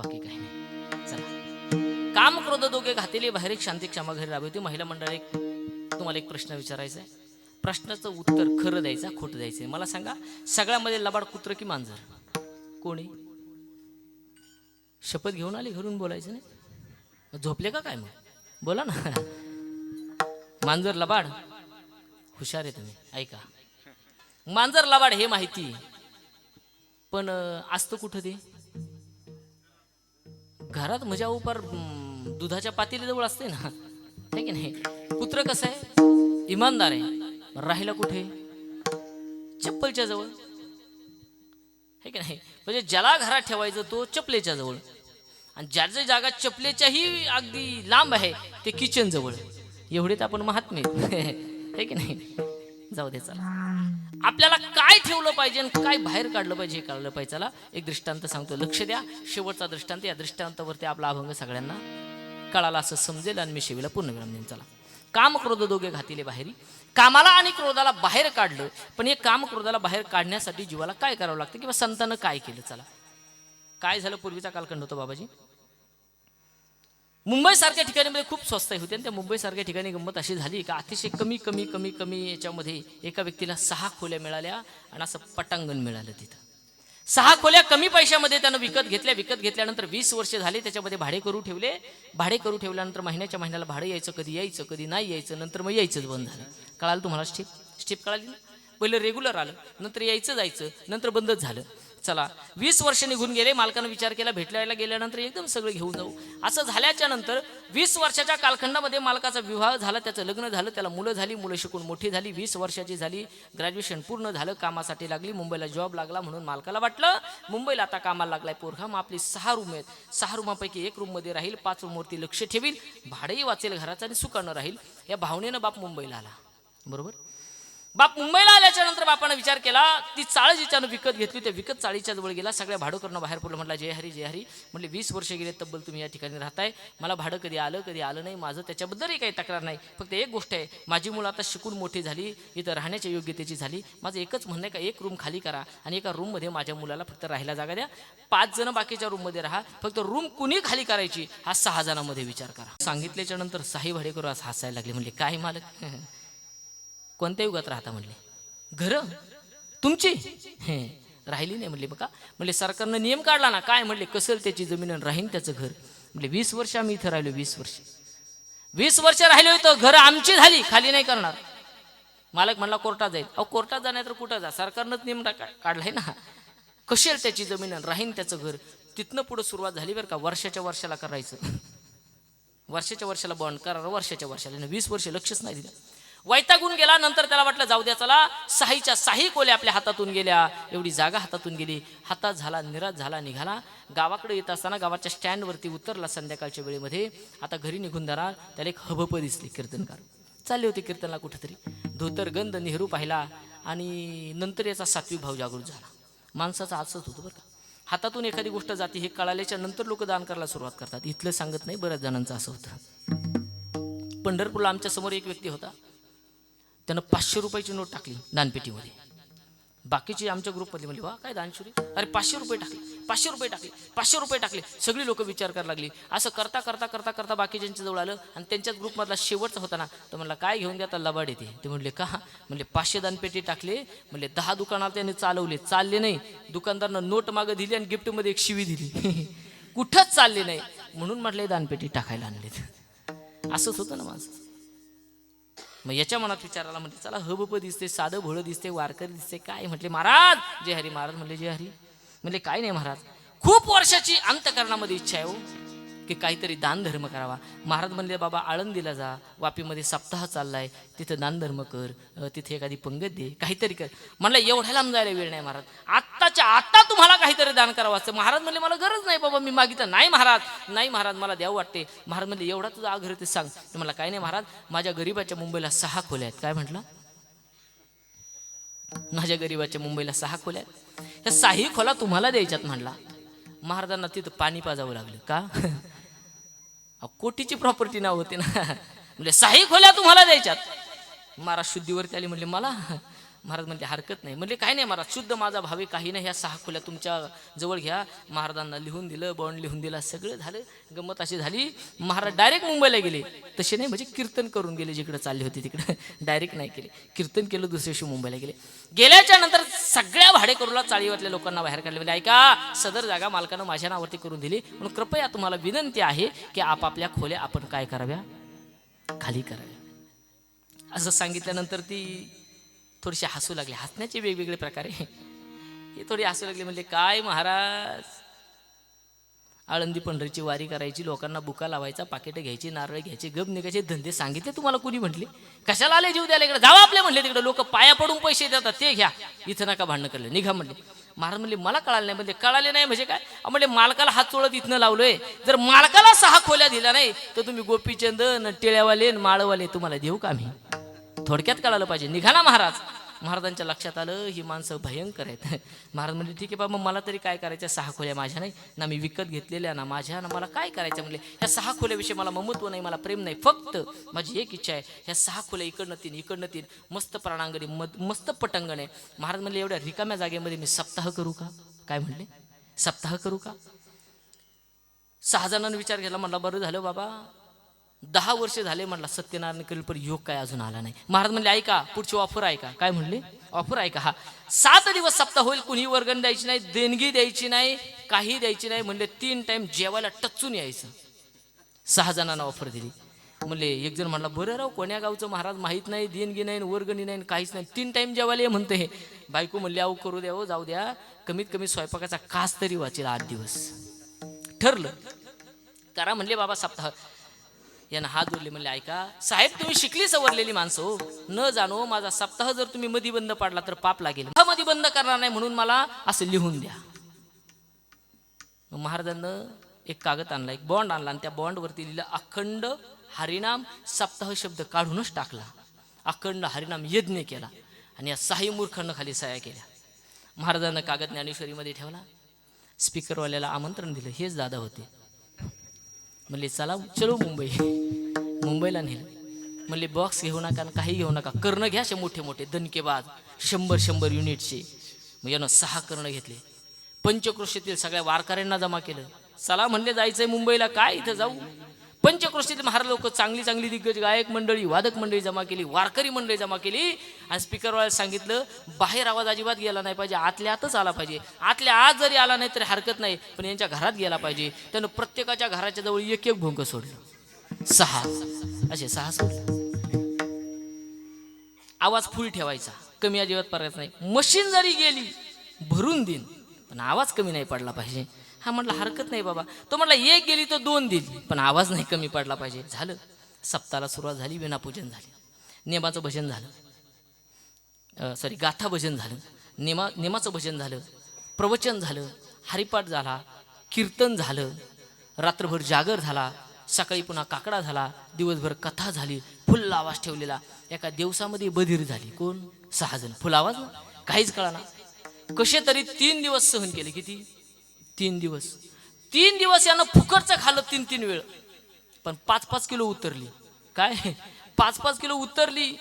बाकी काही नाही. चला. काम क्रोध दोघे घातलेली बाहेर एक शांती क्षमा घरी राबवते. महिला मंडळ एक तुम्हाला एक प्रश्न विचारायचा आहे प्रश्नाचं उत्तर खरं द्यायचं खोटं द्यायचं मला सांगा सगळ्यामध्ये लबाड कुत्र की मांजर? कोणी? शपथ घेऊन आली घरून बोलायचं नाही? झोपले का काय मग? बोला ना. मांजर लबाड? हुशार आहे तुम्ही. ऐका. मांजर लबाड हे माहिती. पण असतं कुठं ते? घरात म्हणजे मजा उपर दुधाच्या पातेलीजवळ असते ना. है की नाही? कुत्र कसं आहे? इमानदार आहे. राहिला कुठे? चप्पलच्या जवळ. है की नाही? म्हणजे ज्याला घरात ठेवायचं तो चपलेच्या जवळ. आणि ज्याची जागा चपलेच्याही अगदी लांब आहे ते किचन जवळ. एवढे तर आपण महात्मे आहे की नाही? जाऊ दे चला. आपल्याला काय ठेवलं पाहिजे आणि काय बाहेर काढलं पाहिजे हे कळलं पाहिजे. चला एक दृष्टांत सांगतो. लक्ष द्या. शेवटचा दृष्टांत या दृष्टांतावरती आपला अभंग सगळ्यांना कळाला असं समजेल आणि मी शेवीला पूर्ण विराम देईन. चला. काम क्रोध दोघे घातिले बाहेरी. कामाला आणि क्रोधाला बाहेर काढलं पण हे काम क्रोधाला बाहेर काढण्यासाठी जीवाला काय करावं लागतं किंवा संतानं काय केलं? चला. काय झालं? पूर्वीचा कालखंड होतो बाबाजी. मुंबईसारख्या ठिकाणीमध्ये खूप स्वस्त होते. आणि त्या मुंबईसारख्या ठिकाणी गंमत अशी झाली का अतिशय कमी कमी कमी कमी याच्यामध्ये एका व्यक्तीला सहा खोल्या मिळाल्या आणि असं पटांगण मिळालं तिथं. सहा खोल्या कमी पैशामध्ये त्यानं विकत घेतल्या. विकत घेतल्यानंतर वीस वर्ष झाले त्याच्यामध्ये भाडे करू ठेवले. भाडे करू ठेवल्यानंतर महिन्याच्या महिन्याला भाडं यायचं कधी यायचं कधी नाही यायचं नंतर मग यायचंच बंद झालं. कळालं तुम्हाला स्टेप? स्टेप कळाली ना? पहिलं रेग्युलर आलं नंतर यायचं जायचं नंतर बंदच झालं. चला वीस वर्ष निघून गेले मालकानं विचार केला भेटल्याला गेल्यानंतर एकदम सगळं घेऊन जाऊ. असं झाल्याच्यानंतर वीस वर्षाच्या कालखंडामध्ये मालकाचा विवाह झाला त्याचं लग्न झालं त्याला मुलं झाली मुलं शिकून मोठी झाली वीस वर्षाची झाली ग्रॅज्युएशन पूर्ण झालं कामासाठी लागली मुंबईला जॉब लागला म्हणून मालकाला वाटलं मुंबईला आता कामाला लागलाय पोरखा मग आपली सहा रूम आहेत. सहा रूमापैकी एक रूममध्ये राहील पाच रूमवरती लक्ष ठेवील भाडंही वाचेल घराचं आणि सुखानं राहील. या भावनेनं बाप मुंबईला आला. बरोबर? बाप मुंबईला आल्याच्यानंतर बापानं विचार केला ती चाळ जिच्यानं विकत घेतली त्या विकत चाळीच्या जवळ गेला. सगळ्या भाडंकरनं बाहेर पडलं. म्हटलं जय हरी जय हरी. म्हटले वीस वर्ष गेले तब्बल तुम्ही या ठिकाणी राहताय. मला भाडं कधी आलं कधी आलं नाही. माझं त्याच्याबद्दलही काही तक्रार नाही. फक्त एक गोष्ट आहे. माझी मुलं आता शिकून मोठी झाली. इथं राहण्याच्या योग्यतेची झाली. माझं एकच म्हणणं आहे का एक रूम खाली करा आणि एका रूममध्ये माझ्या मुलाला फक्त राहायला जागा द्या. पाच जण बाकीच्या रूममध्ये राहा. फक्त रूम कुणी खाली करायची हा सहा जणांमध्ये विचार करा. सांगितल्याच्या नंतर साई भाडेकर आज हसायला लागले. म्हणले काय मालक? कोणत्या युगात राहता म्हणले. घरं? तुमची? हे राहिली नाही म्हणले बघा. म्हणले सरकारनं नियम काढला ना. काय म्हणले? कसं त्याची जमीन राहीन त्याचं घर. म्हणले वीस वर्ष आम्ही इथं राहिलो वीस वर्ष. वीस वर्ष राहिले होतं घर आमची झाली. खाली नाही करणार. मालक म्हणला कोर्टात जाईल. अहो कोर्टात जाणार तर कुठं जा? सरकारनंच नियम काढलाय ना. कशेल त्याची जमीन आणि राहीन त्याचं घर? तिथनं पुढं सुरुवात झाली बरं का. वर्षाच्या वर्षाला करायचं. वर्षाच्या वर्षाला बॉन्ड करा वर्षाच्या वर्षाला. वीस वर्ष लक्षच नाही दिलं. वैतागून गेला नंतर त्याला वाटलं जाऊ द्या चला. साहीच्या साही कोल्या आपल्या हातातून गेल्या. एवढी जागा हातातून गेली. हातात झाला निराश झाला निघाला. गावाकडे येत असताना गावाच्या स्टँडवरती उतरला संध्याकाळच्या वेळेमध्ये. आता घरी निघून जाणार त्याला एक हबप दिसली कीर्तनकार. चालले होते कीर्तनला कुठेतरी. धोतर गंध नेहरू पाहिला आणि नंतर याचा सात्विक भाव जागृत झाला. माणसाचा आजच होतो बरं का. हातातून एखादी गोष्ट जाते हे कळाल्याच्या नंतर लोक दान करायला सुरुवात करतात. इथलं सांगत नाही बऱ्याच जणांचं असं होतं. पंढरपूरला आमच्यासमोर एक व्यक्ती होता. त्यानं पाचशे रुपयाची नोट टाकली दानपेटीमध्ये. बाकीची आमच्या ग्रुपमधली म्हणली वा काय दानशुरी? अरे पाचशे रुपये टाकले पाचशे रुपये टाकले पाचशे रुपये टाकले. सगळी लोक विचार करायला लागली. असं करता करता करता करता बाकीच्यांच्या जवळ आलं आणि त्यांच्याच ग्रुपमधला शेवटचा होता ना तर म्हणला काय घेऊन द्या आता लबाड येते. ते म्हणले का? म्हणले पाचशे दानपेटी टाकले. म्हणले दहा दुकानाला त्याने चालवले चालले नाही. दुकानदारनं नोट मागं दिली आणि गिफ्टमध्ये एक शिवी दिली. कुठंच चालले नाही. म्हणून म्हटले दानपेटी टाकायला आणलेत. असंच होतं ना माझं. मग याच्या मनात विचारायला म्हणते चला हबप दिसते साधं भोळं दिसते वारकरी दिसते काय? म्हटले महाराज जय हरी महाराज. म्हणले जय हरी. म्हणले काय नाही महाराज. खूप वर्षाची अंतकरणामध्ये इच्छा आहे हो. की काहीतरी दानधर्म करावा. महाराज म्हणले बाबा आळंदीला जा. वापीमध्ये सप्ताह चाललाय. तिथं दानधर्म कर. तिथे एखादी पंगत दे. काहीतरी कर. म्हणलं एवढ्या लांब जायला वेळ नाही महाराज. आत्ताच्या आत्ता तुम्हाला काहीतरी दान करावं असतं महाराज म्हणले मला गरज नाही बाबा मी मागितलं. नाही महाराज. नाही महाराज मला द्यावं वाटते. महाराज म्हणले एवढा तुझा आग्रह ते सांग. मला काय नाही महाराज. माझ्या गरीबाच्या मुंबईला सहा खोल्या आहेत. काय म्हटलं? माझ्या गरीबाच्या मुंबईला सहा खोल्या आहेत. त्या साही खोला तुम्हाला द्यायच्यात म्हणला. महाराजांना तिथं पाणी पाजावं लागलं. का? कोटीची प्रॉपर्टी नाव होती ना. म्हणजे साही खोल्या तुम्हाला द्यायच्यात. महाराज शुद्धीवरती आली म्हणले मला? महाराज म्हणले हरकत नाही. म्हणले काही नाही महाराज शुद्ध माझा भावे काही नाही ह्या सहा खोल्या तुमच्या जवळ घ्या. महाराजांना लिहून दिलं बॉन्ड लिहून दिला सगळं झालं गंमत अशी झाली. महाराज डायरेक्ट मुंबईला गेले. तसे नाही म्हणजे कीर्तन करून गेले जिकडे चालले होते तिकडे. डायरेक्ट नाही केले. कीर्तन केलं दुसऱ्या दिवशी मुंबईला गेले. गेल्याच्यानंतर सगळ्या भाडेकरूला चाळीवरल्या लोकांना बाहेर काढले. म्हणजे ऐका सदर जागा मालकानं माझ्या नावावरती करून दिली. म्हणून कृपया तुम्हाला विनंती आहे की आपापल्या खोल्या आपण काय कराव्या? खाली कराव्या. असं सांगितल्यानंतर ती थोडीशी हसू लागली. हसण्याचे वेगवेगळे प्रकार आहे. हे थोडी हसू लागली म्हणजे काय महाराज? आळंदी पंढरीची वारी करायची लोकांना बुका लावायचा पाकिटं घ्यायची नारळ घ्यायचे गप निघायचे धंदे सांगितले तुम्हाला कुणी म्हटले? कशाला आले जीव द्यायला इकडे? जावा आपले म्हणले तिकडे. लोक पाया पडून पैसे देतात ते घ्या. इथं नका भांडणं करले निघा म्हणले. महाराज म्हणले मला कळालं नाही. म्हणजे कळाले नाही म्हणजे काय? म्हणजे म्हणले मालकाला हात चोळत इथनं लावलोय. जर मालकाला सहा खोल्या दिल्या नाही तर तुम्ही गोपीचंद न टिळ्यावाले न माळवाले तुम्हाला देऊ का आम्ही? थोडक्यात कळालं पाहिजे. निघा ना महाराज. महाराजांच्या लक्षात आलं ही माणसं भयंकर आहेत. महाराज म्हणजे ठीक आहे बाबा मला तरी काय करायचं? सहा खोल्या माझ्या नाही. ना मी विकत घेतलेल्या ना माझ्या ना मला काय करायचं? म्हणले ह्या सहा खोल्याविषयी मला ममत्व नाही मला प्रेम नाही. फक्त माझी एक इच्छा आहे. ह्या सहा खोल्या इकडनं तीन इकडनं तीन. मस्त प्राणांगणी मद मस्त पटंगण. आहे महाराज म्हणले एवढ्या रिकाम्या जागेमध्ये मी सप्ताह करू का? काय म्हणले? सप्ताह करू का? सहा जणांना विचार केला म्हणला बरं झालं बाबा. दहा वर्ष झाले म्हटलं सत्यनारायण करेल पण योग काय अजून आला नाही? महाराज म्हणले ऐका पुढची ऑफर ऐका काय म्हणले? ऑफर ऐका हा. सात दिवस सप्ताह होईल कुणी वर्गण द्यायची नाही देणगी द्यायची नाही काही द्यायची नाही. म्हणले तीन टाइम जेवायला टचून यायचं. सहा जणांना ऑफर दिली. म्हणले एक जण म्हणला बरं राव कोण्या गावचं महाराज माहीत नाही देणगी नाही वर्गणी नाही काहीच नाही तीन टाइम जेवायला ये म्हणते हे. बायको म्हणले अहो करू द्या हो जाऊ द्या. कमीत कमी स्वयंपाकाचा कास तरी वाचेल आठ दिवस. ठरलं. करा म्हणले बाबा सप्ताह. यानं हात जोडले म्हणले ऐका साहेब तुम्ही शिकली सवरलेली माणसं हो. न जाणो माझा सप्ताह जर तुम्ही मधी बंद पाडला तर पाप लागेल. हा मधी बंद करणार नाही म्हणून मला असं लिहून द्या. महाराजांना महाराजांनं एक कागद आणला एक बॉन्ड आणला आणि त्या बॉन्डवरती लिहिलं अखंड हरिनाम सप्ताह शब्द काढूनच टाकला. अखंड हरिनाम यज्ञ केला आणि या साही मूर्खांना खाली सह्या केल्या. महाराजांना कागद ज्ञानेश्वरीमध्ये ठेवला. स्पीकरवाल्याला आमंत्रण दिलं हेच दादा होते. म्हणले चला चलो मुंबई. मुंबईला नेलं. म्हणले बॉक्स घेऊ नका आणि काही घेऊ नका. कर्ण घ्या असे मोठे मोठे दणकेबाज शंभर शंभर युनिटचे. मग यानं सहा कर्ण घेतले. पंचक्रोशीतील सगळ्या वारकऱ्यांना जमा केलं. चला म्हणले जायचंय मुंबईला. काय इथं जाऊ? पंचक्रोशीतील महाराज लोक चांगली चांगली दिग्गज गायक मंडळी वादक मंडळी जमा केली वारकरी मंडळी जमा केली. आणि स्पीकरवाल्याला सांगितलं बाहेर आवाज अजिबात गेला नाही पाहिजे आतल्या आतच आला पाहिजे. आतल्या आत जरी आला नाही तरी हरकत नाही पण यांच्या घरात गेला पाहिजे. त्यानं प्रत्येकाच्या घराच्या जवळ एक एक भोंग सोडलं. सहा. असे सहा सोडलं आवाज फुल ठेवायचा. कमी अजिबात पडायचा नाही. मशीन जरी गेली भरून देईन पण आवाज कमी नाही पडला पाहिजे. हा म्हटलं हरकत नाही बाबा. तो म्हटला एक गेली तर दोन दिली. पण आवाज नाही कमी पडला पाहिजे. झालं. सप्ताला सुरुवात झाली विनापूजन झाले. नेमाचं भजन झालं. सॉरी गाथा भजन झालं. नेमा नेमाचं भजन झालं. प्रवचन झालं. हरिपाठ झाला. कीर्तन झालं. रात्रभर जागर झाला. सकाळी पुन्हा काकडा झाला. दिवसभर कथा झाली. फुल आवाज ठेवलेला. एका दिवसामध्ये बधीर झाली. कोण? सहाजण फुल आवाज? काहीच कळा ना कसे तरी तीन दिवस सहन केले. किती? तीन दिवस. तीन दिवस यानं फुकटचं खाल्लं तीन तीन वेळ. पण पाच पाच किलो उतरली. काय? पाच पाच किलो उतरली.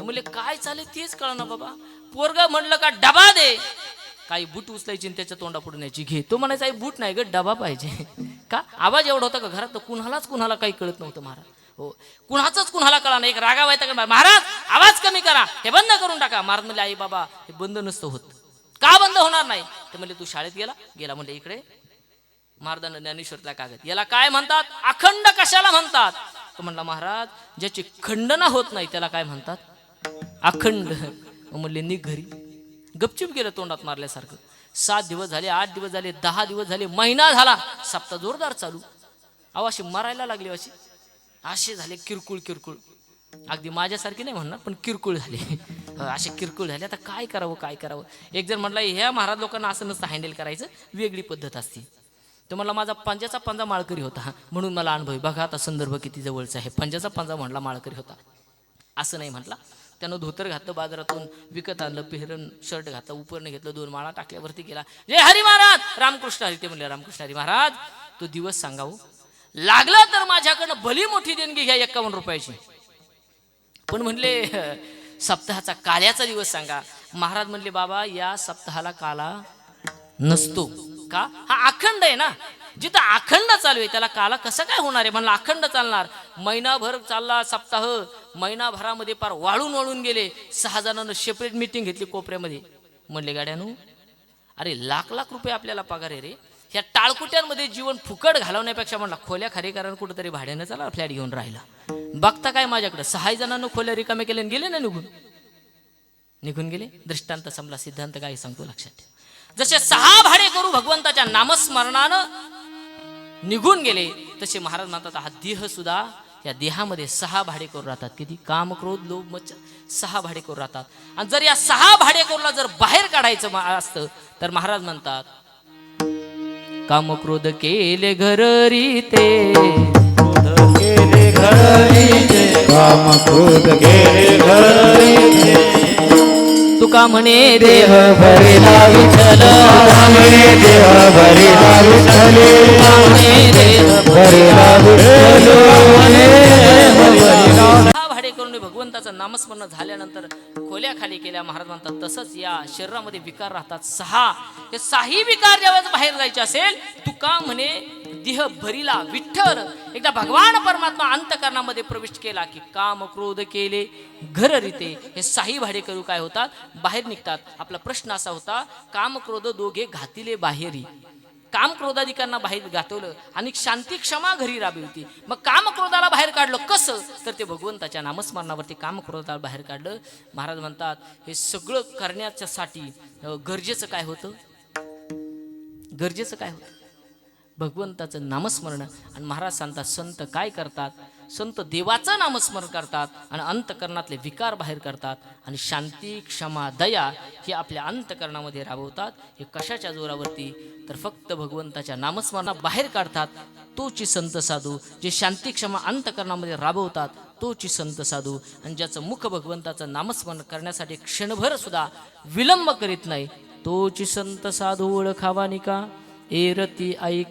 म्हणजे काय चालेल तेच कळा ना बाबा. पोरगा म्हणलं का डबा दे. काही बूट उचलायची त्याच्या तोंडा पुढे न्यायची. घे. तो म्हणायचा बूट नाही ग डबा पाहिजे. का? आवाज एवढा होता का घरात? तर कुणालाच कुणाला काही कळत नव्हतं महाराज. हो. कुणाचंच कुणाला कळा नाही. एक रागा व्हायचा का? महाराज आवाज कमी करा. हे बंद करून टाका. महाराज म्हणजे आई बाबा हे बंद नसतं होत. का बंद होणार नाही? ते म्हणले तू शाळेत गेला? गेला म्हणले इकडे. महाराजांना ज्ञानेश्वरला कागद याला काय म्हणतात? अखंड कशाला म्हणतात? तो म्हणला महाराज ज्याची खंडना होत नाही त्याला काय म्हणतात? अखंड. म्हणले नि घरी. गपचिप गेलं तोंडात मारल्यासारखं. सात दिवस झाले आठ दिवस झाले दहा दिवस झाले महिना झाला सप्ताह जोरदार चालू. अहो अशी मरायला लागली अशी. असे झाले किरकुळ किरकुळ. अगदी माझ्यासारखी नाही म्हणणार पण किरकुळ झाले. असे किरकुळ झाले. आता काय करावं काय करावं? एक जण म्हटलं ह्या महाराज लोकांना असं नसतं हँडल करायचं वेगळी पद्धत असते. तर मला माझा पंजाचा पंजा माळकरी होता म्हणून मला अनुभव बघा आता संदर्भ किती जवळचा आहे. पंजाचा पंजा म्हणला माळकरी होता. असं नाही म्हटला. त्यानं धोतर घातलं बाजारातून विकत आणलं पेहरण शर्ट घातलं उपरनं घेतलं दोन माळा टाकल्यावरती गेला. जय हरी महाराज! रामकृष्ण हरी ते म्हणले रामकृष्ण हरी महाराज तो दिवस सांगावं. लागला तर माझ्याकडनं भली मोठी देणगी घ्या एक्कावन्न रुपयाची. पण म्हणले सप्ताहाचा काल्याचा दिवस सांगा. महाराज म्हणले बाबा या सप्ताहाला काला नसतो. का? हा अखंड आहे ना? जिथं अखंड चालू आहे त्याला काला कसं काय होणार आहे? म्हणलं अखंड चालणार. महिनाभर चालला सप्ताह महिनाभरामध्ये पार वाळून वाळून गेले. सहा जणांना सेपरेट मिटिंग घेतली कोपऱ्यामध्ये. म्हणले गाड्यानू अरे लाख लाख रुपये आपल्याला पगार आहे रे. ह्या टाळकुट्यांमध्ये जीवन फुकट घालवण्यापेक्षा म्हणला खोल्या खारेकरांना कुठंतरी भाड्यानं चला फ्लॅट घेऊन राहिला. बघता काय माझ्याकडे? सहा जणांना खोल्या रिकामे केल्याने गेले ना निघून? निघून गेले? दृष्टांत संपला सिद्धांत काय सांगतो लक्षात ठेव. जसे सहा भाडे करू भगवंताच्या नामस्मरणानं निघून गेले तसे महाराज म्हणतात हा देह सुद्धा या देहामध्ये सहा भाडे करू राहतात. किती? काम क्रोध लोभ मच्छ सहा भाडे करू राहतात. आणि जर या सहा भाडेकरूला जर बाहेर काढायचं असतं तर महाराज म्हणतात काम क्रोध केले घर रीते केले घरी काम क्रोध केले घरी तुका म्हणे देह भरिला विठ्ठल. म्हणे देह भरिला विठ्ठले. म्हणे देह भरिला विठ्ठल. म्हणे देह भगवंताचं नामस्मरण झाल्यानंतर खोल्या खाली केल्या महाराज म्हणतात तसंच या शरीरामध्ये विकार राहतात. सहा हे साही विकार ज्यावेळेस बाहेर जायचे असेल तुका म्हणे देह भरीला विठ्ठल एकदा भगवान परमात्मा अंतकरणामध्ये प्रविष्ट केला की काम क्रोध केले घर रीते हे साही भाडे करू काय होतात? बाहेर निघतात. आपला प्रश्न असा होता काम क्रोध दोघे घातिले बाहेरी. काम क्रोधाधिकांना बाहेर गाठवलं आणि शांती क्षमा घरी राबवती मग काम क्रोधाला बाहेर काढलं. कसं? तर ते भगवंताच्या नामस्मरणावरती काम क्रोधाला बाहेर काढलं. महाराज म्हणतात हे सगळं करण्याच्यासाठी गरजेचं काय होतं? गरजेचं काय होतं? भगवंताचं नामस्मरण. आणि महाराज सांगतात संत काय करतात? संत देवाचं नामस्मरण करतात आणि अंतकरणातले विकार बाहेर करतात आणि शांती क्षमा दया हे आपल्या अंतकरणामध्ये राबवतात. हे कशाच्या जोरावरती? तर फक्त भगवंताच्या नामस्मरणा बाहेर काढतात. तोची संत साधू जे शांती क्षमा अंतकरणामध्ये राबवतात तोची संत साधू. आणि ज्याचं मुख भगवंताचं नामस्मरण करण्यासाठी क्षणभर सुद्धा विलंब करीत नाही तोची संत साधू ओळखावा निका. एरती ऐक